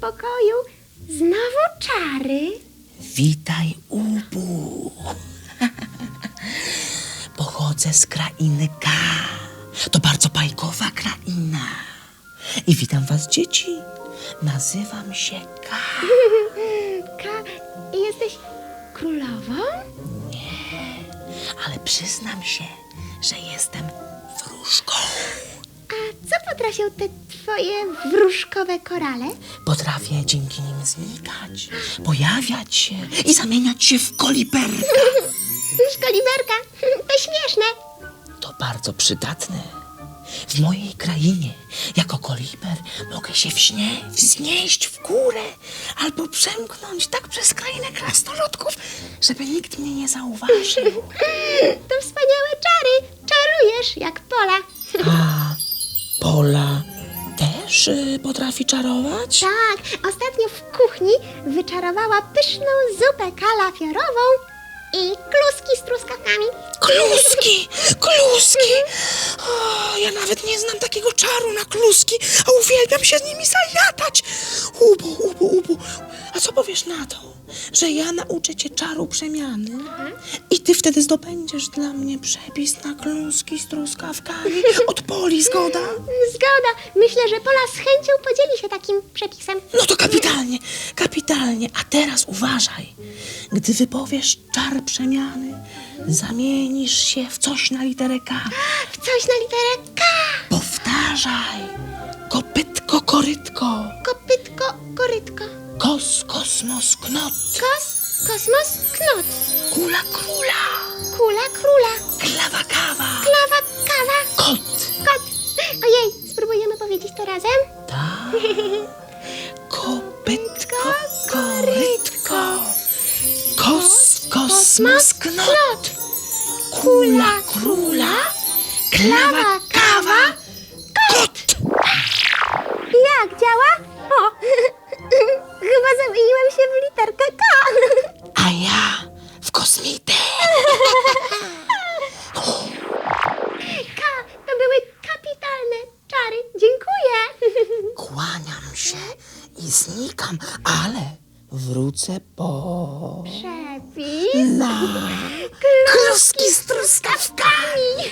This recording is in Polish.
pokoju. Znowu czary. Witaj, Ubu. Pochodzę z krainy K. To bardzo bajkowa kraina. I witam was, dzieci. Nazywam się K. Ka, jesteś królową? Ale przyznam się, że jestem wróżką. Co potrafią te twoje wróżkowe korale? Potrafię dzięki nim znikać, pojawiać się i zamieniać się w koliberka. Szkoliberka, to śmieszne. To bardzo przydatne. W mojej krainie jako koliber mogę się wśnie, wznieść w górę albo przemknąć tak przez krainę krasnoludków, żeby nikt mnie nie zauważył. To wspaniałe czary. Czarujesz jak pola. A Pola też y, potrafi czarować? Tak, ostatnio w kuchni wyczarowała pyszną zupę kalafiorową i kluski z truskawkami. Kluski! Kluski! O, ja nawet nie znam takiego czaru na kluski, a uwielbiam się z nimi zajadać. Ubu, ubu, ubu. A co powiesz na to, że ja nauczę cię czaru przemiany i ty wtedy zdobędziesz dla mnie przepis na kluski z truskawkami od poli, zgoda? Zgoda, myślę, że Pola z chęcią podzieli się takim przepisem. No to kapitalnie, kapitalnie. A teraz uważaj. Gdy wypowiesz czar przemiany, zamienisz się w coś na literę K. W coś na literę K. Powtarzaj. Kopytko, korytko. Kopytko, korytko. Kos, kosmos, knot. Kos, kosmos, knot. Kula, króla. Kula, króla. Klawa, kawa. Klawa, kawa, Kot. kot. Ojej, spróbujemy powiedzieć to razem? Tak. Kos, kosmos, knot. Kula, króla. Klawa, kawa. Kot. Jak działa? O, chyba zamieniłam się w literkę K. A ja w kosmitę. K, to były kapitalne czary. Dziękuję. Kłaniam się i znikam, ale wrócę po... Przepis. Na kluski z truskawkami.